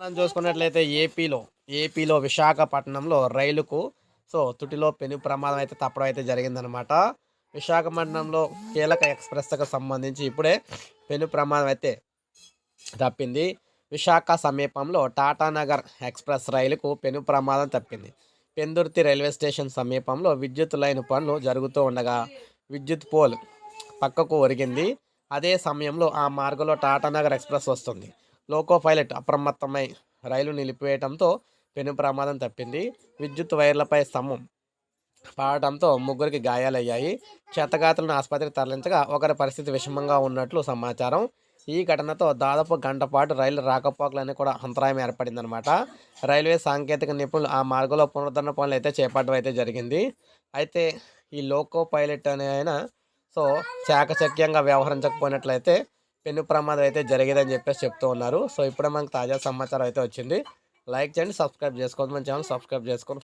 మనం చూసుకున్నట్లయితే ఏపీలో ఏపీలో విశాఖపట్నంలో రైలుకు సో తుటిలో పెను ప్రమాదం అయితే తప్పడం అయితే జరిగిందనమాట విశాఖపట్నంలో కీలక ఎక్స్ప్రెస్కు సంబంధించి ఇప్పుడే పెను ప్రమాదం అయితే తప్పింది. విశాఖ సమీపంలో టాటానగర్ ఎక్స్ప్రెస్ రైలుకు పెను ప్రమాదం తప్పింది. పెందుర్తి రైల్వే స్టేషన్ సమీపంలో విద్యుత్ లైన్ పనులు జరుగుతూ ఉండగా విద్యుత్ పోల్ పక్కకు ఒరిగింది. అదే సమయంలో ఆ మార్గంలో టాటానగర్ ఎక్స్ప్రెస్ వస్తుంది. లోకో పైలట్ అప్రమత్తమై రైలు నిలిపివేయడంతో పెను ప్రమాదం తప్పింది. విద్యుత్ వైర్లపై స్తంభం పాడటంతో ముగ్గురికి గాయాలయ్యాయి. క్షతగాతులను ఆసుపత్రికి తరలించగా ఒకరి పరిస్థితి విషమంగా ఉన్నట్లు సమాచారం. ఈ ఘటనతో దాదాపు గంట పాటు రైలు రాకపోకలని కూడా అంతరాయం ఏర్పడిందనమాట రైల్వే సాంకేతిక నిపుణులు ఆ మార్గంలో పునరుద్ధరణ పనులు అయితే చేపట్టడం అయితే జరిగింది. అయితే ఈ లోకో పైలట్ అనే ఆయన సో చాకచక్యంగా వ్యవహరించకపోయినట్లయితే పెను ప్రమాదం అయితే జరిగేదని చెప్పేసి చెప్తూ ఉన్నారు. సో ఇప్పుడే మనకు తాజా సమాచారం అయితే వచ్చింది. లైక్ చేయండి సబ్స్క్రైబ్ చేసుకోండి. మన ఛానల్ సబ్స్క్రైబ్ చేసుకోండి.